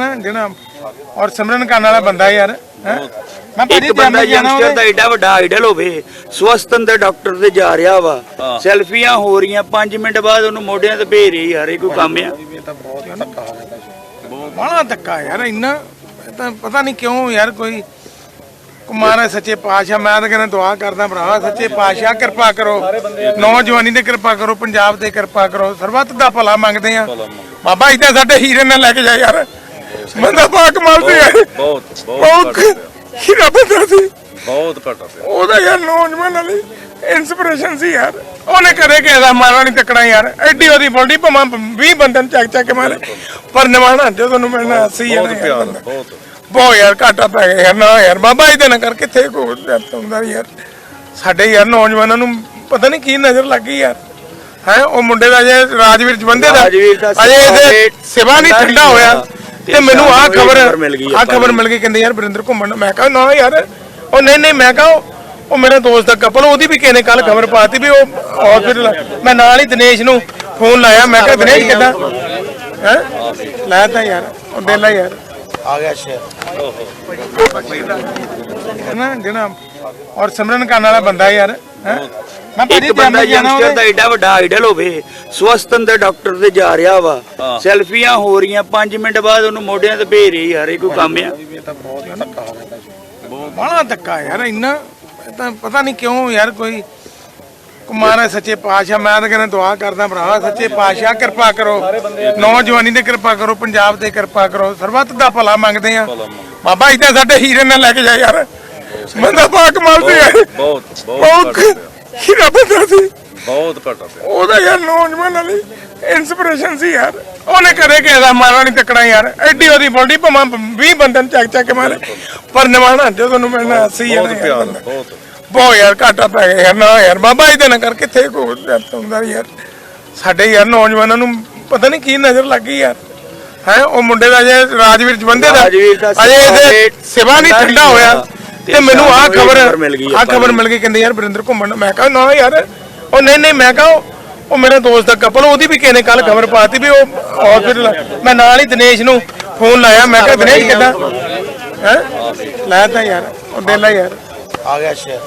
ਨਾ ਜਿਹੜਾ ਔਰ ਸਿਮਰਨ ਕਰਨ ਵਾਲਾ ਬੰਦਾ ਯਾਰ ਹੈਂ? ਮੈਂ ਭਾਜੀ ਇੱਕ ਬੰਦਾ ਜੰਮ ਜਾਣਾ ਯੰਗਸਟਰ ਉਹਦੇ- ਦਾ ਐਡਾ ਵੱਡਾ ਆਈਡਲ ਹੋਵੇ ਸਵਸਥਨ ਦੇ ਡਾਕਟਰ ਤੇ ਜਾ ਰਿਹਾ ਵਾ ਸੈਲਫੀਆਂ ਹੋ ਰਹੀਆਂ 5 ਮਿੰਟ ਬਾਅਦ ਉਹਨੂੰ ਮੋਢਿਆਂ ਤੇ ਭੇਜ ਰਹੀ ਯਾਰ ਇਹ ਕੋਈ ਕੰਮ ਆ। ਬਹੁਤ ਧੱਕਾ ਯਾਰ ਇੰਨਾ ਇਹ ਤਾਂ ਪਤਾ ਨਹੀਂ ਕਿਉਂ ਯਾਰ ਕੋਈ ਕੁਮਾਰ ਸੱਚੇ ਪਾਤਸ਼ਾਹ ਮੈਂ ਤਾਂ ਕਹਿੰਦਾ ਦੁਆ ਕਰਦਾ ਭਰਾ ਸੱਚੇ ਪਾਤਸ਼ਾਹ ਕਿਰਪਾ ਕਰੋ। ਨੌਜਵਾਨੀ ਤੇ ਕਿਰਪਾ ਕਰੋ ਪੰਜਾਬ ਤੇ ਕਿਰਪਾ ਕਰੋ ਸਰਬੱਤ ਦਾ ਭਲਾ ਮੰਗਦੇ ਆ। ਬਾਬਾ ਇਦਾਂ ਸਾਡੇ ਹੀਰੇ ਨਾਲ ਲੈ ਕੇ ਜਾ ਯਾਰ। ਬੰਦਾ ਪਾ ਕਮਾਲ ਤੇ ਹੈ ਬਹੁਤ ਬਹੁਤ ਹੀਰਾ ਬੰਦਾ ਸੀ? ਬਹੁਤ ਘਟਾ ਪਿਆ। ਉਹਦਾ ਯਾਰ ਨੌਜਵਾਨਾਂ ਲਈ ਇਨਸਪੀਰੇਸ਼ਨ ਸੀ ਯਾਰ। ਉਹਨੇ ਕਦੇ ਕਿਸੇ ਦਾ ਮਾਰਾ ਨਹੀਂ ਤੱਕਣਾ ਯਾਰ। ਐਡੀ ਉਹਦੀ ਬੋਲਦੀ ਭਮਾ 20 ਬੰਦਨ ਚੱਕ ਚੱਕ ਕੇ ਮਾਰੇ। ਪਰ ਨਿਵਾਣਾ ਜਦੋਂ ਨੂੰ ਮਿਲਣਾ ਸੀ ਯਾਰ ਬਹੁਤ ਪਿਆਰ ਬਹੁਤ। ਬਹੁਤ ਯਾਰ ਘਾਟਾ ਪੈ ਗਿਆ ਯਾਰ। ਨਾ ਯਾਰ ਬਾਬਾ ਇਹਦੇ ਨਾਲ ਕਰ ਕਿੱਥੇ ਕੋ ਦਰਦ ਹੁੰਦਾ ਯਾਰ। ਸਾਡੇ ਯਾਰ ਨੌਜਵਾਨਾਂ ਨੂੰ ਪਤਾ ਨਹੀਂ ਕੀ ਨਜ਼ਰ ਲੱਗ ਗਈ ਯਾਰ। ਹੈ ਉਹ ਮੁੰਡੇ ਦਾ ਜੇ ਰਾਜਵੀਰ ਜਵੰਦੇ ਦਾ। ਰਾਜਵੀਰ ਦਾ ਅਜੇ ਇਹਦੇ ਸਿਵਾ ਨਹੀਂ ਠੰਡਾ ਹੋਇਆ। ਤੇ ਮੈਨੂੰ ਆਹ ਖਬਰ ਆਹ ਖਬਰ। ਮਿਲ ਗਈ ਕਹਿੰਦੇ ਯਾਰ ਵਰਿੰਦਰ ਘੁੰਮਣ ਮੈਂ ਕਿਹਾ ਨਾ ਯਾਰ। ਉਹ ਨਹੀਂ ਨਹੀਂ ਮੈਂ ਕਿਹਾ ਉਹ- ਮੇਰਾ ਦੋਸਤ ਦਾ ਕਪਲ ਉਹਦੀ ਵੀ ਕਿਸੇ ਨੇ ਕੱਲ ਖਬਰ ਪਾਤੀ ਵੀ ਉਹ ਹਸਪੀਟਲ ਮੈਂ ਨਾਲ ਹੀ ਦਿਨੇਸ਼ ਨੂੰ ਫੋਨ ਲਾਇਆ ਮੈਂ ਕਿਹਾ ਦਿਨੇਸ਼ ਕਿੱਦਾਂ? ਹੈ? ਲਾਇਆ ਤਾਂ ਯਾਰ ਉਹ ਦੇ ਲਾ ਯਾਰ। ਆ ਗਿਆ ਸ਼ੇਰ ਨਾ ਜਿਹੜਾ ਔਰ ਸਿਮਰਨ ਕਰਨ ਵਾਲਾ ਬੰਦਾ ਯਾਰ? ਮੈਂ ਭਾਜੀ ਇੱਕ ਬੰਦਾ ਜੰਮ ਜਾਣਾ ਯੰਗਸਟਰ ਉਹਦੇ- ਦਾ ਐਡਾ ਵੱਡਾ ਆਈਡਲ ਹੋਵੇ ਸਵਸਥਨ ਦੇ ਡਾਕਟਰ ਤੇ ਜਾ ਰਿਹਾ ਵਾ ਸੈਲਫੀਆਂ ਹੋ ਰਹੀਆਂ 5 ਮਿੰਟ ਬਾਅਦ ਉਹਨੂੰ ਮੋਢਿਆਂ ਤੇ ਭੇਜ ਰਹੀ ਯਾਰ ਇਹ ਕੋਈ ਕੰਮ ਆ। ਬੜਾ ਧੱਕਾ ਯਾਰ ਇੰਨਾ ਇਹ ਤਾਂ ਪਤਾ ਨਹੀਂ ਕਿਉਂ ਯਾਰ ਕੋਈ ਕੁਮਾਰ ਸੱਚੇ ਪਾਤਸ਼ਾਹ ਮੈਂ ਤਾਂ ਕਹਿੰਦਾ ਦੁਆ ਕਰਦਾ ਭਰਾ ਸੱਚੇ ਪਾਤਸ਼ਾਹ ਕਿਰਪਾ ਕਰੋ। ਨੌਜਵਾਨੀ ਤੇ ਕਿਰਪਾ ਕਰੋ ਪੰਜਾਬ ਤੇ ਕਿਰਪਾ ਕਰੋ ਸਰਬੱਤ ਦਾ ਭਲਾ ਮੰਗਦੇ ਆ। ਬਾਬਾ ਇਦਾਂ ਸਾਡੇ ਹੀਰੇ ਨਾਲ ਲੈ ਕੇ ਜਾ ਯਾਰ। ਬੰਦਾ ਪਾ ਕਮਾਲ ਤੇ ਹੈ ਬਹੁਤ ਬਹੁਤ ਹੀਰਾ ਬੰਦਾ ਸੀ? ਬਹੁਤ ਘਟਾ ਪਿਆ। ਉਹਦਾ ਯਾਰ ਨੌਜਵਾਨਾਂ ਲਈ ਇਨਸਪੀਰੇਸ਼ਨ ਸੀ ਯਾਰ। ਉਹਨੇ ਕਦੇ ਕਿਸੇ ਦਾ ਮਾਰਾ ਨਹੀਂ ਤੱਕਣਾ ਯਾਰ। ਐਡੀ ਉਹਦੀ ਬੋਲਦੀ ਭਮਾ 20 ਬੰਦਨ ਚੱਕ ਚੱਕ ਕੇ ਮਾਰੇ। ਪਰ ਨਿਵਾਣਾ ਜਦੋਂ ਨੂੰ ਮਿਲਣਾ ਸੀ ਯਾਰ ਬਹੁਤ ਪਿਆਰ ਬਹੁਤ। ਬਹੁਤ ਯਾਰ ਘਾਟਾ ਪੈ ਗਿਆ ਯਾਰ। ਨਾ ਯਾਰ ਬਾਬਾ ਇਹਦੇ ਨਾਲ ਕਰ ਕਿੱਥੇ ਕੋ ਹੁੰਦਾ ਯਾਰ। ਸਾਡੇ ਯਾਰ ਨੌਜਵਾਨਾਂ ਨੂੰ ਪਤਾ ਨਹੀਂ ਕੀ ਨਜ਼ਰ ਲੱਗ ਗਈ ਯਾਰ। ਹੈ ਉਹ ਮੁੰਡੇ ਦਾ ਜੇ ਰਾਜਵੀਰ ਜਵੰਦੇ ਦਾ ਅਜੇ ਇਹਦੇ ਸਿਵਾ ਨਹੀਂ ਠੰਡਾ ਹੋਇਆ। ਤੇ ਮੈਨੂੰ ਆਹ ਖਬਰ ਆਹ ਖਬਰ। ਮਿਲ ਗਈ ਕਹਿੰਦੇ ਯਾਰ ਵਰਿੰਦਰ ਘੁੰਮਣ। ਮੈਂ ਕਿਹਾ ਨਾ ਯਾਰ ਉਹ ਨਹੀਂ ਨਹੀਂ ਮੈਂ ਕਿਹਾ ਉਹ- ਮੇਰਾ ਦੋਸਤ ਦਾ ਕਪਲ ਉਹਦੀ ਵੀ ਕਿਸੇ ਨੇ ਕੱਲ ਖਬਰ ਪਾਤੀ ਵੀ ਉਹ ਹਸਪੀਟਲ ਮੈਂ ਨਾਲ ਹੀ ਦਿਨੇਸ਼ ਨੂੰ ਫੋਨ ਲਾਇਆ ਮੈਂ ਕਿਹਾ ਦਿਨੇਸ਼ ਕਿੱਦਾਂ? ਹੈ? ਲਾਇਆ ਤਾਂ ਯਾਰ ਉਹ ਦੇ ਲਾ ਯਾਰ। ਆ ਗਿਆ ਸ਼ੇਰ